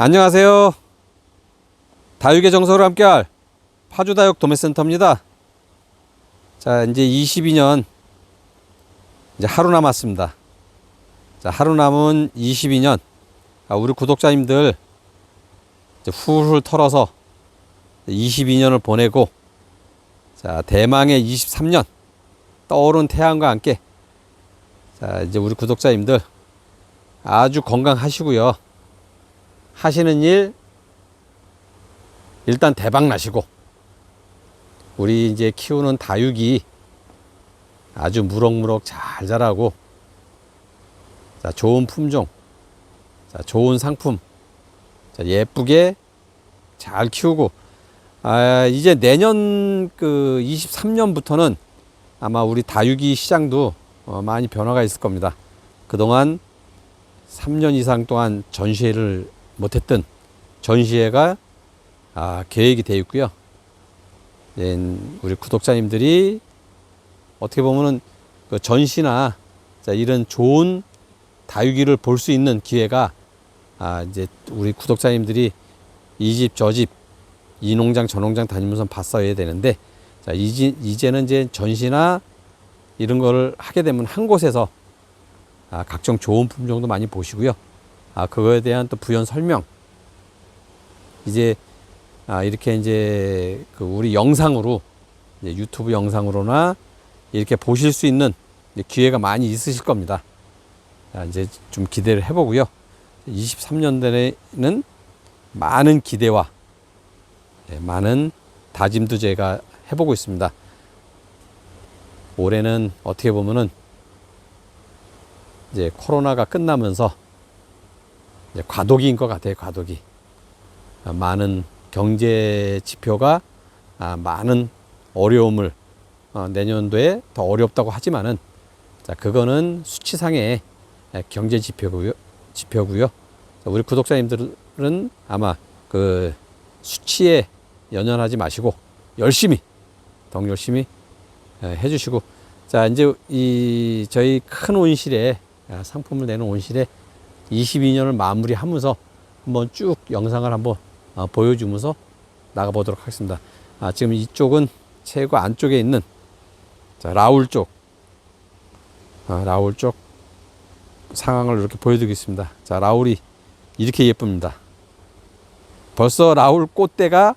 안녕하세요. 다육의 정서로 함께할 파주다육 도매센터입니다. 자, 이제 22년 이제 하루 남았습니다. 자, 하루 남은 22년 아, 우리 구독자님들 이제 훌훌 털어서 22년을 보내고 자, 대망의 23년 떠오른 태양과 함께 자, 이제 우리 구독자님들 아주 건강하시고요. 하시는 일 일단 대박 나시고 우리 이제 키우는 다육이 아주 무럭무럭 잘 자라고 자, 좋은 품종 자, 좋은 상품 자, 예쁘게 잘 키우고 아, 이제 내년 그 23년부터는 아마 우리 다육이 시장도 어, 많이 변화가 있을 겁니다. 그동안 3년 이상 동안 전시회를 못했던 전시회가 아, 계획이 되어 있고요. 예, 우리 구독자님들이 어떻게 보면은 그 전시나 자, 이런 좋은 다육이를 볼 수 있는 기회가 아, 이제 우리 구독자님들이 이 집 저 집 이 농장 저 농장 다니면서 봤어야 되는데 자, 이제, 이제는 이제 전시나 이런 거를 하게 되면 한 곳에서 아, 각종 좋은 품종도 많이 보시고요. 아, 그거에 대한 또 부연 설명. 이제, 아, 이렇게 이제, 그 우리 영상으로, 이제 유튜브 영상으로나 이렇게 보실 수 있는 기회가 많이 있으실 겁니다. 자, 이제 좀 기대를 해보고요. 23년도에는 많은 기대와 예, 많은 다짐도 제가 해보고 있습니다. 올해는 어떻게 보면은 이제 코로나가 끝나면서 과도기인 것 같아요. 과도기. 아, 많은 경제 지표가 아, 많은 어려움을 어, 내년도에 더 어렵다고 하지만은 자 그거는 수치상의 예, 경제 지표고요. 지표고요. 자, 우리 구독자님들은 아마 그 수치에 연연하지 마시고 열심히 더 열심히 예, 해주시고 자 이제 이 저희 큰 온실에 아, 상품을 내는 온실에 22년을 마무리하면서 한번 쭉 영상을 한번 어, 보여주면서 나가보도록 하겠습니다. 아, 지금 이쪽은 최고 안쪽에 있는 자, 라울 쪽 아, 라울 쪽 상황을 이렇게 보여드리겠습니다. 자 라울이 이렇게 예쁩니다. 벌써 라울 꽃대가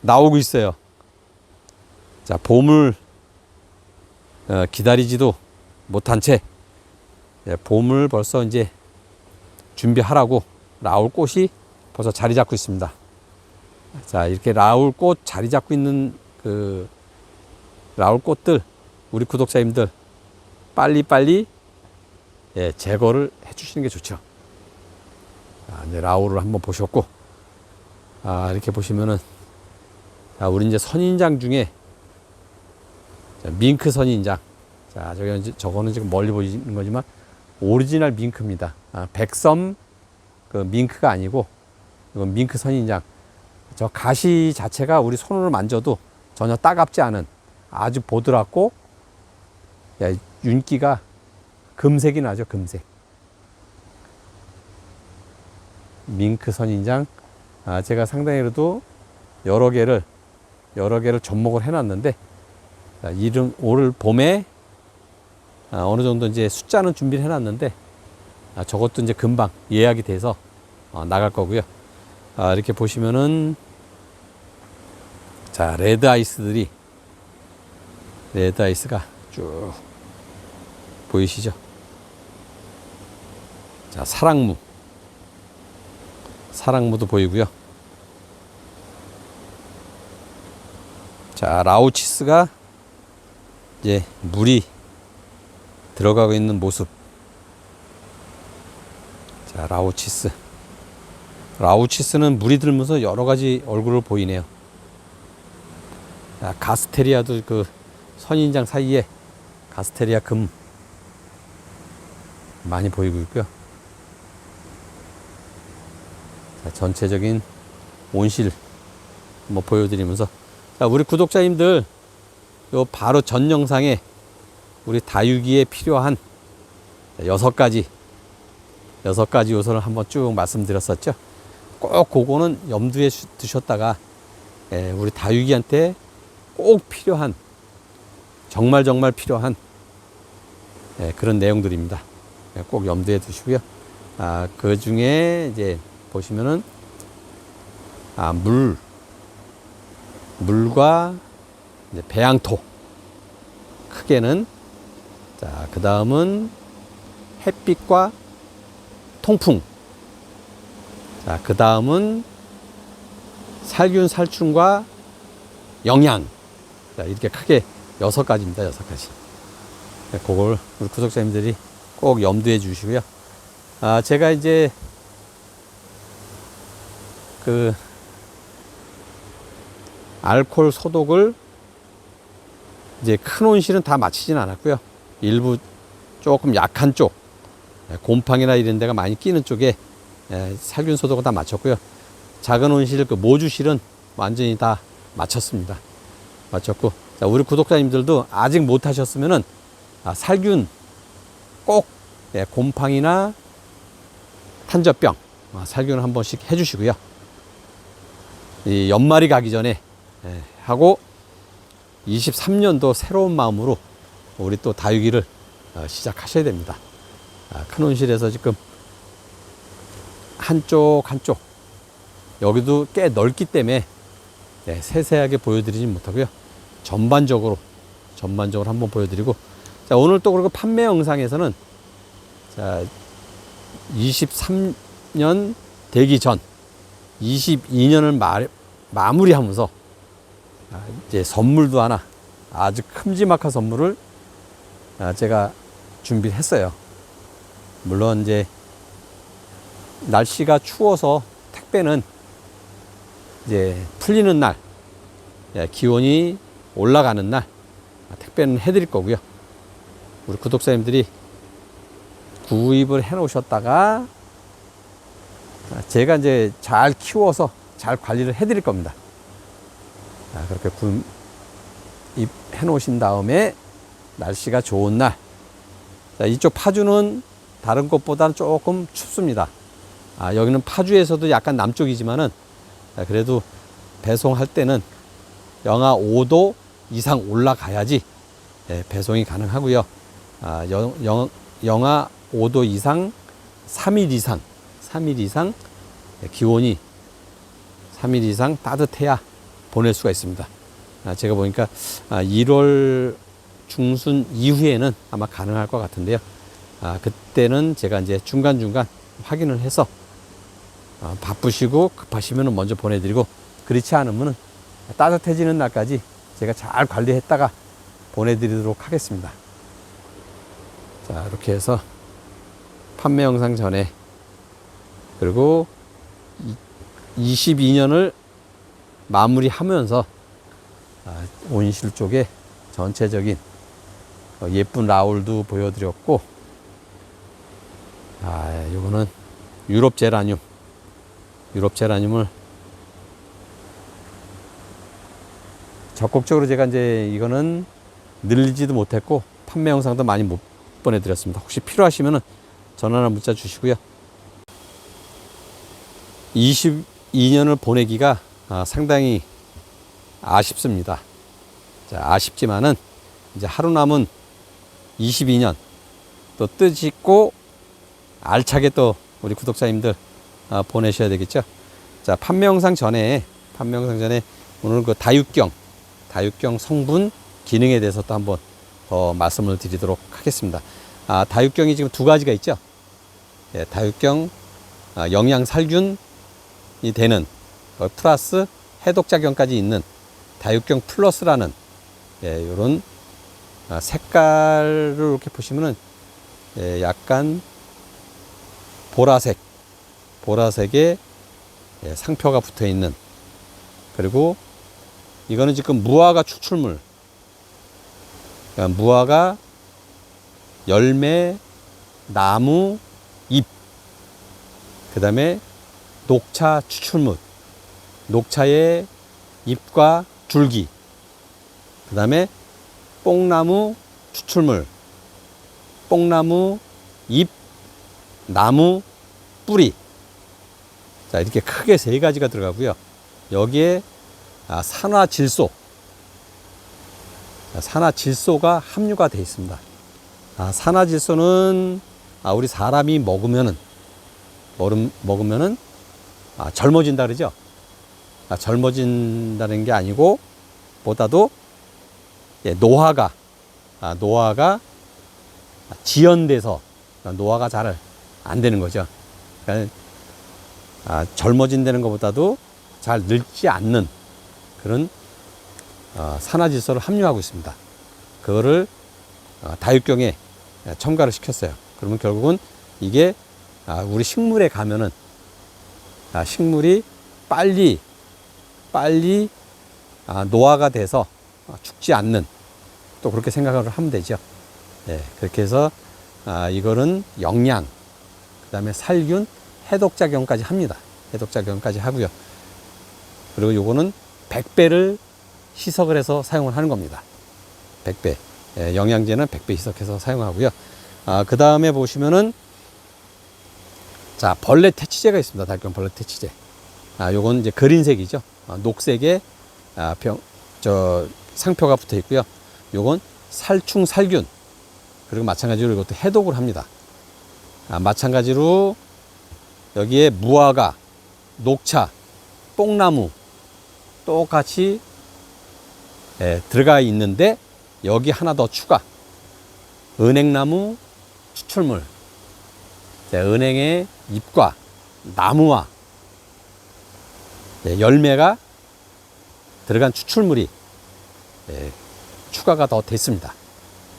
나오고 있어요. 자, 봄을 어, 기다리지도 못한 채 예, 봄을 벌써 이제 준비하라고 라울 꽃이 벌써 자리 잡고 있습니다. 자, 이렇게 라울 꽃 자리 잡고 있는 그 라울 꽃들 우리 구독자님들 빨리빨리 예, 제거를 해 주시는 게 좋죠. 아, 이제 라울을 한번 보셨고 아, 이렇게 보시면은 자, 우리 이제 선인장 중에 자, 밍크 선인장. 자, 저기 저거는 지금 멀리 보이는 거지만 오리지널 밍크입니다. 아, 백섬 그 밍크가 아니고 이건 밍크 선인장. 저 가시 자체가 우리 손으로 만져도 전혀 따갑지 않은 아주 보드랍고 야, 윤기가 금색이 나죠, 금색. 밍크 선인장. 아, 제가 상당히 그래도 여러 개를 여러 개를 접목을 해놨는데 자, 이름 올 봄에 아, 어느 정도 이제 숫자는 준비를 해놨는데 아, 저것도 이제 금방 예약이 돼서 어, 나갈 거고요. 아, 이렇게 보시면은 자 레드 아이스들이 레드 아이스가 쭉 보이시죠? 자 사랑무 사랑무도 보이고요. 자, 라우치스가 이제 물이 들어가고 있는 모습. 자, 라우치스. 라우치스는 물이 들면서 여러 가지 얼굴을 보이네요. 자, 가스테리아도 그 선인장 사이에 가스테리아 금 많이 보이고 있고요. 자, 전체적인 온실 뭐 보여드리면서 자, 우리 구독자님들 요 바로 전 영상에 우리 다육이에 필요한 여섯 가지 여섯 가지 요소를 한번 쭉 말씀드렸었죠. 꼭 그거는 염두에 주- 두셨다가 예, 우리 다육이한테 꼭 필요한 정말 정말 필요한 예, 그런 내용들입니다. 예, 꼭 염두에 두시고요. 아, 그 중에 이제 보시면은 아, 물 물과 배양토 크게는 자, 그 다음은 햇빛과 통풍. 자, 그 다음은 살균, 살충과 영양. 자, 이렇게 크게 여섯 가지입니다. 여섯 가지. 네, 그걸 우리 구독자님들이 꼭 염두에 주시고요. 아, 제가 이제 그 알코올 소독을 이제 큰 온실은 다 마치진 않았고요. 일부 조금 약한 쪽, 예, 곰팡이나 이런 데가 많이 끼는 쪽에 예, 살균 소독을 다 마쳤고요. 작은 온실, 그 모주실은 완전히 다 마쳤습니다. 마쳤고, 자, 우리 구독자님들도 아직 못 하셨으면은 아, 살균 꼭 예, 곰팡이나 탄저병 아, 살균을 한 번씩 해주시고요. 이 연말이 가기 전에 예, 하고 23년도 새로운 마음으로 우리 또 다육이를 어, 시작하셔야 됩니다. 아, 큰 온실에서 지금 한쪽 한쪽 여기도 꽤 넓기 때문에 네, 세세하게 보여드리진 못하고요. 전반적으로 전반적으로 한번 보여드리고 자 오늘 또 그리고 판매 영상에서는 자 23년 되기 전 22년을 마, 마무리하면서 아, 이제 선물도 하나 아주 큼지막한 선물을 아, 제가 준비를 했어요. 물론 이제 날씨가 추워서 택배는 이제 풀리는 날, 예, 기온이 올라가는 날 아, 택배는 해드릴 거고요. 우리 구독자님들이 구입을 해 놓으셨다가 아, 제가 이제 잘 키워서 잘 관리를 해드릴 겁니다. 자, 그렇게 구입 해 놓으신 다음에 날씨가 좋은 날. 자, 이쪽 파주는 다른 곳보다는 조금 춥습니다. 아, 여기는 파주에서도 약간 남쪽이지만은 아, 그래도 배송할 때는 영하 5도 이상 올라가야지 예, 배송이 가능하고요. 아, 영, 영, 영하 5도 이상 3일 이상 3일 이상 예, 기온이 3일 이상 따뜻해야 보낼 수가 있습니다. 아, 제가 보니까 아, 1월 중순 이후에는 아마 가능할 것 같은데요. 아, 그때는 제가 이제 중간중간 확인을 해서 아, 바쁘시고 급하시면 먼저 보내드리고 그렇지 않으면 따뜻해지는 날까지 제가 잘 관리했다가 보내드리도록 하겠습니다. 자, 이렇게 해서 판매 영상 전에 그리고 22년을 마무리하면서 아, 온실 쪽에 전체적인 어, 예쁜 라울도 보여드렸고 아 이거는 유럽 제라늄 유럽 제라늄을 적극적으로 제가 이제 이거는 늘리지도 못했고 판매 영상도 많이 못 보내드렸습니다. 혹시 필요하시면은 전화나 문자 주시고요. 22년을 보내기가 아, 상당히 아쉽습니다. 자, 아쉽지만은 이제 하루 남은 22년 또 뜻있고 알차게 또 우리 구독자님들 아, 보내셔야 되겠죠. 자, 판매 영상 전에 판매 영상 전에 오늘 그 다육경 다육경 성분 기능에 대해서 또 한번 더 말씀을 드리도록 하겠습니다. 아, 다육경이 지금 두 가지가 있죠. 예, 다육경 아, 영양 살균이 되는 어, 플러스 해독 작용까지 있는 다육경 플러스라는 예, 아, 색깔을 이렇게 보시면은 예, 약간 보라색, 보라색에 예, 상표가 붙어 있는. 그리고 이거는 지금 무화과 추출물, 그러니까 무화과 열매, 나무, 잎, 그 다음에 녹차 추출물, 녹차의 잎과 줄기, 그 다음에 뽕나무 추출물, 뽕나무 잎, 나무 뿌리. 자, 이렇게 크게 세 가지가 들어가고요. 여기에 아, 산화 질소. 자, 산화 질소가 함유가 되어 있습니다. 아, 산화 질소는 아, 우리 사람이 먹으면은 먹으면은 아, 젊어진다 그러죠. 아, 젊어진다는 게 아니고 보다도 예, 노화가 아, 노화가 지연돼서 노화가 잘 안 되는 거죠. 그러니까 아, 젊어진다는 것보다도 잘 늙지 않는 그런 어, 산화질소를 함유하고 있습니다. 그거를 어, 다육경에 첨가를 시켰어요. 그러면 결국은 이게 아, 우리 식물에 가면은 아, 식물이 빨리 빨리 아, 노화가 돼서 어, 죽지 않는 또 그렇게 생각을 하면 되죠. 예, 그렇게 해서 아, 이거는 영양, 그 다음에 살균, 해독 작용까지 합니다. 해독 작용까지 하고요. 그리고 요거는 100배를 희석을 해서 사용을 하는 겁니다. 100배. 예, 영양제는 100배 희석해서 사용하고요. 아, 그 다음에 보시면은 자, 벌레 퇴치제가 있습니다. 달걀 벌레 퇴치제. 아, 요건 이제 그린색이죠. 아, 녹색에 아, 병, 저 상표가 붙어 있고요. 요건 살충 살균 그리고 마찬가지로 이것도 해독을 합니다. 아, 마찬가지로 여기에 무화과, 녹차, 뽕나무 똑같이 예, 들어가 있는데 여기 하나 더 추가. 은행나무 추출물. 자, 은행의 잎과 나무와 예, 열매가 들어간 추출물이 예, 추가가 더 됐습니다.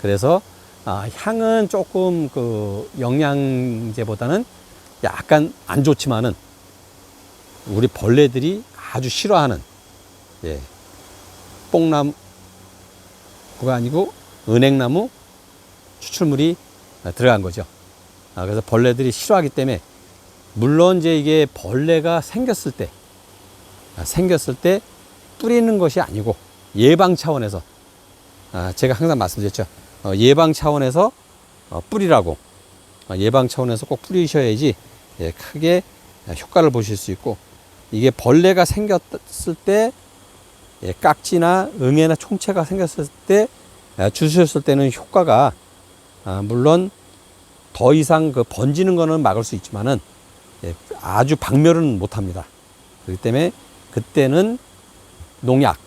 그래서 아, 향은 조금 그 영양제보다는 약간 안 좋지만은 우리 벌레들이 아주 싫어하는 예, 뽕나무가 아니고 은행나무 추출물이 들어간 거죠. 아, 그래서 벌레들이 싫어하기 때문에 물론 이제 이게 벌레가 생겼을 때 아, 생겼을 때 뿌리는 것이 아니고 예방 차원에서 아, 제가 항상 말씀드렸죠. 어, 예방 차원에서 어, 뿌리라고 어, 예방 차원에서 꼭 뿌리셔야지 예, 크게 효과를 보실 수 있고 이게 벌레가 생겼을 때 예, 깍지나 응애나 총체가 생겼을 때 아, 주셨을 때는 효과가 아, 물론 더 이상 그 번지는 거는 막을 수 있지만은 예, 아주 박멸은 못합니다. 그렇기 때문에 그때는 농약,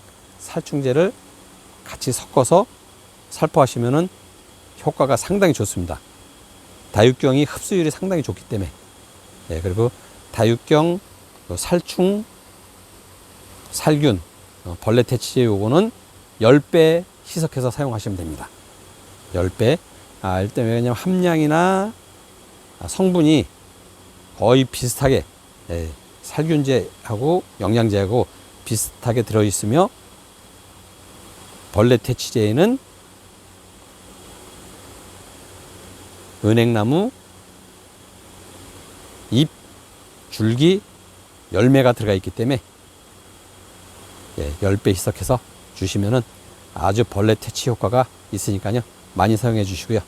살충제를 같이 섞어서 살포하시면은 효과가 상당히 좋습니다. 다육경이 흡수율이 상당히 좋기 때문에 예, 그리고 다육경 그 살충 살균 어, 벌레 퇴치제 요거는 10배 희석해서 사용하시면 됩니다. 10배. 아, 일단 왜냐면 함량이나 아, 성분이 거의 비슷하게 예, 살균제하고 영양제하고 비슷하게 들어 있으며 벌레 퇴치제에는 은행나무 잎, 줄기, 열매가 들어가 있기 때문에 예, 10배 희석해서 주시면은 아주 벌레 퇴치 효과가 있으니까요. 많이 사용해 주시고요.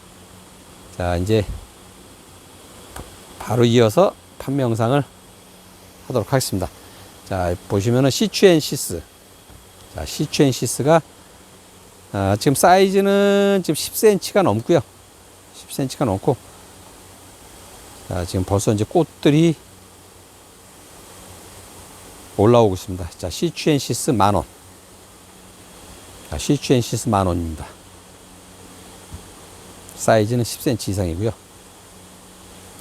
자, 이제 바로 이어서 판매 영상을 하도록 하겠습니다. 자, 보시면은 시추엔시스. 자, 시추엔시스가 아, 지금 사이즈는 지금 10cm가 넘고요. 10cm가 넘고 자, 지금 벌써 이제 꽃들이 올라오고 있습니다. 자, 시추엔시스 만 원. 자, 시추엔시스 만 원입니다. 사이즈는 10cm 이상이고요.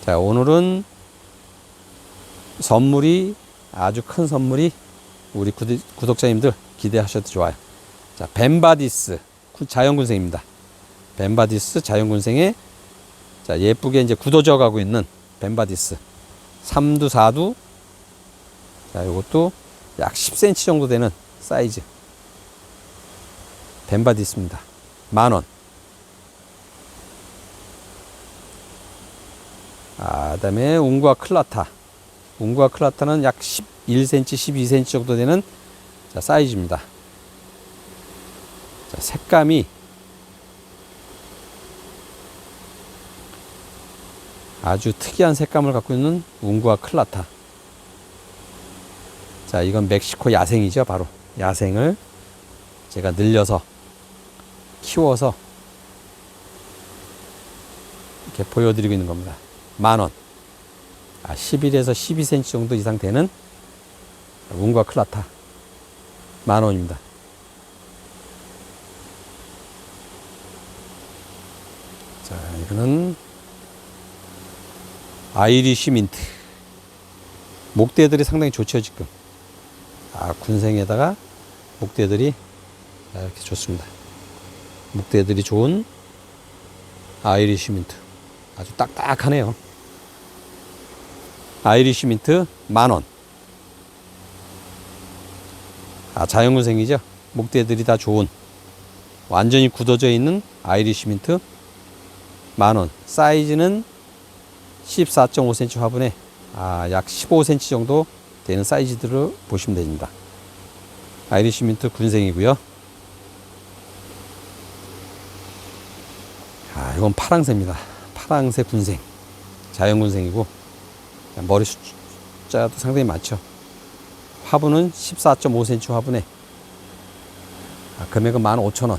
자, 오늘은 선물이 아주 큰 선물이 우리 구독, 구독자님들 기대하셔도 좋아요. 자, 벤바디스 자연군생입니다. 벤바디스 자연군생에 자, 예쁘게 이제 굳어져 가고 있는 벤바디스 3두 4두 자, 요것도 약 10cm 정도 되는 사이즈 벤바디스입니다. 만 원. 아, 그다음에 웅과 클라타. 웅과 클라타는 약 11cm, 12cm 정도 되는 자, 사이즈입니다. 자, 색감이 아주 특이한 색감을 갖고 있는 웅구아 클라타. 자, 이건 멕시코 야생이죠, 바로. 야생을 제가 늘려서 키워서 이렇게 보여드리고 있는 겁니다. 만 원. 아, 11에서 12cm 정도 이상 되는 웅과 클라타. 만 원입니다. 자, 이거는 아이리쉬 민트. 목대들이 상당히 좋죠, 지금. 아, 군생에다가 목대들이 이렇게 좋습니다. 목대들이 좋은 아이리쉬 민트. 아주 딱딱하네요. 아이리쉬 민트 만원. 아, 자연군생이죠. 목대들이 다 좋은 완전히 굳어져 있는 아이리쉬 민트 만원. 사이즈는 14.5cm 화분에 아, 약 15cm 정도 되는 사이즈들을 보시면 됩니다. 아이리쉬 민트 군생이고요. 아, 이건 파랑새입니다. 파랑새 군생. 자연 군생이고 머리 숫자도 상당히 많죠. 화분은 14.5cm 화분에 아, 금액은 15,000원.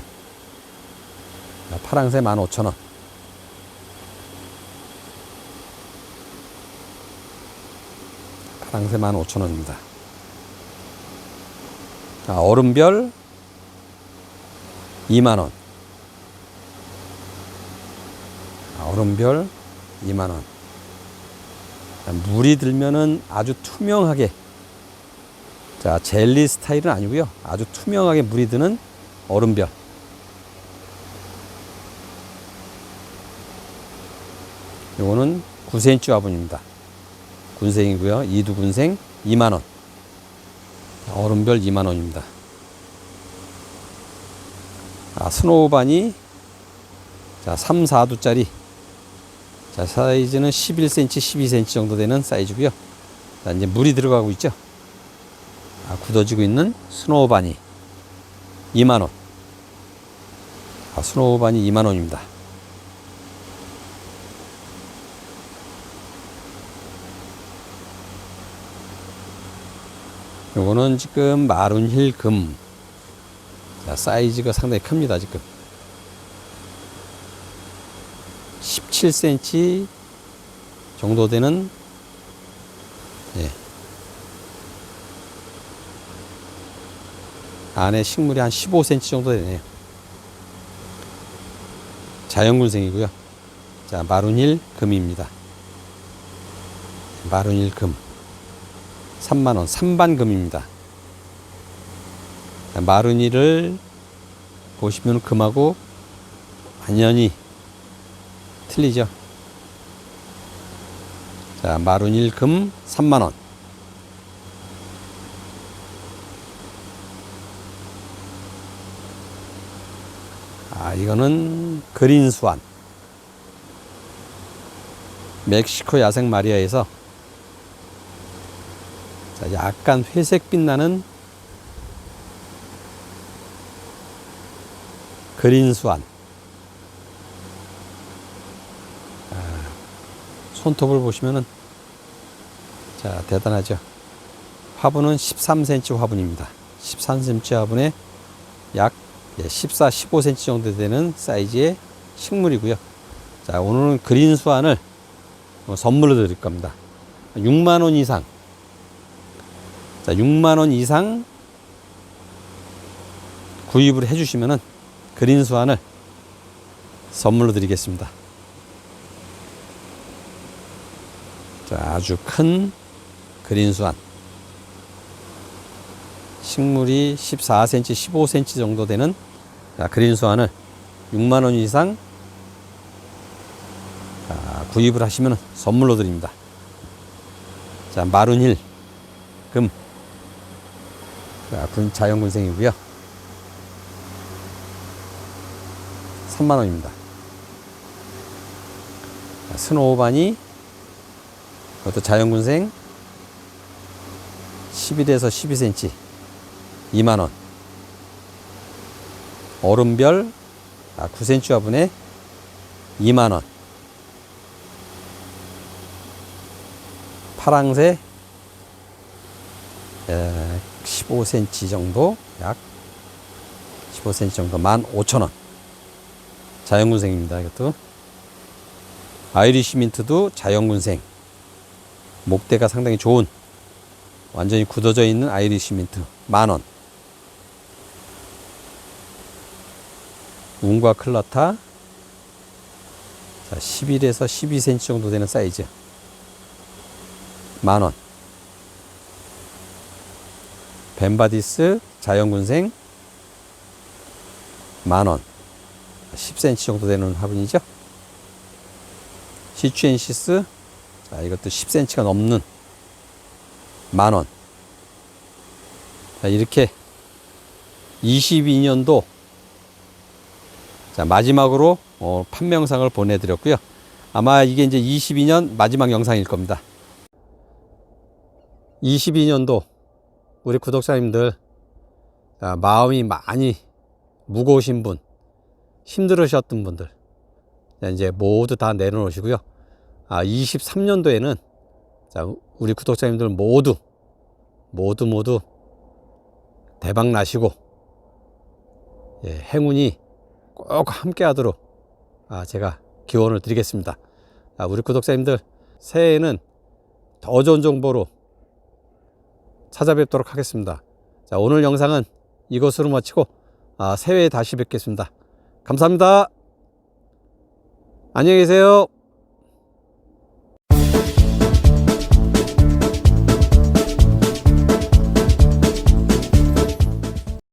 아, 파랑새 15,000원. 파랑새 15,000원입니다. 아, 얼음별 2만원. 아, 얼음별 2만원. 물이 들면은 아주 투명하게 자 젤리 스타일은 아니고요 아주 투명하게 물이 드는 얼음별 요거는 9cm 화분입니다 군생이고요 이두 군생 2만원 얼음별 2만원입니다 아 스노우반이 자 3, 4두짜리 자, 사이즈는 11cm, 12cm 정도 되는 사이즈고요. 자, 이제 물이 들어가고 있죠. 아, 굳어지고 있는 스노우바니 2만 원. 아, 스노우바니 2만 원입니다. 요거는 지금 마룬힐 금. 자, 사이즈가 상당히 큽니다, 지금. 17cm 정도 되는 예. 안에 식물이 한 15cm 정도 되네요. 자연군생이고요. 자, 마룬일 금입니다. 마룬일 금. 3만원, 3반 금입니다. 마룬일을 보시면 금하고 완전히 틀리죠. 자, 마룬일 금 3만원. 아, 이거는 그린 수완. 멕시코 야생 마리아에서 자, 약간 회색 빛 나는 그린 수완. 손톱을 보시면은 자 대단하죠. 화분은 13cm 화분입니다. 13cm 화분에 약 14, 15cm 정도 되는 사이즈의 식물이고요. 자 오늘은 그린 수완을 선물로 드릴 겁니다. 6만 원 이상 자 6만 원 이상 구입을 해주시면은 그린 수완을 선물로 드리겠습니다 자, 아주 큰 그린수안. 식물이 14cm, 15cm 정도 되는 자, 그린수안을 6만 원 이상 자, 구입을 하시면 선물로 드립니다. 자, 마룬 힐 금. 자, 군 자연군생이고요. 3만 원입니다. 스노우반이 이것도 자연군생 11에서 12cm 2만 원 얼음별 9cm 화분에 2만 원 파랑새 15cm 정도 약 15cm 정도 15,000원. 자연군생입니다 이것도. 아이리시 민트도 자연군생. 목대가 상당히 좋은 완전히 굳어져 있는 아이리시 민트 만원. 운과 클라타. 자, 11에서 12cm 정도 되는 사이즈. 만원 벤바디스 자연군생 만원. 10cm 정도 되는 화분이죠? 시추엔시스 자 이것도 10cm가 넘는 만원. 자 이렇게 22년도 자 마지막으로 어, 판매 영상을 보내드렸고요. 아마 이게 이제 22년 마지막 영상일 겁니다. 22년도 우리 구독자님들 자, 마음이 많이 무거우신 분 힘들으셨던 분들 자, 이제 모두 다 내려놓으시고요 아 23년도에는 자 우리 구독자님들 모두 모두 모두 대박 나시고 예, 행운이 꼭 함께 하도록 아, 제가 기원을 드리겠습니다. 아, 우리 구독자님들 새해에는 더 좋은 정보로 찾아뵙도록 하겠습니다. 자, 오늘 영상은 이것으로 마치고 아, 새해에 다시 뵙겠습니다. 감사합니다. 안녕히 계세요.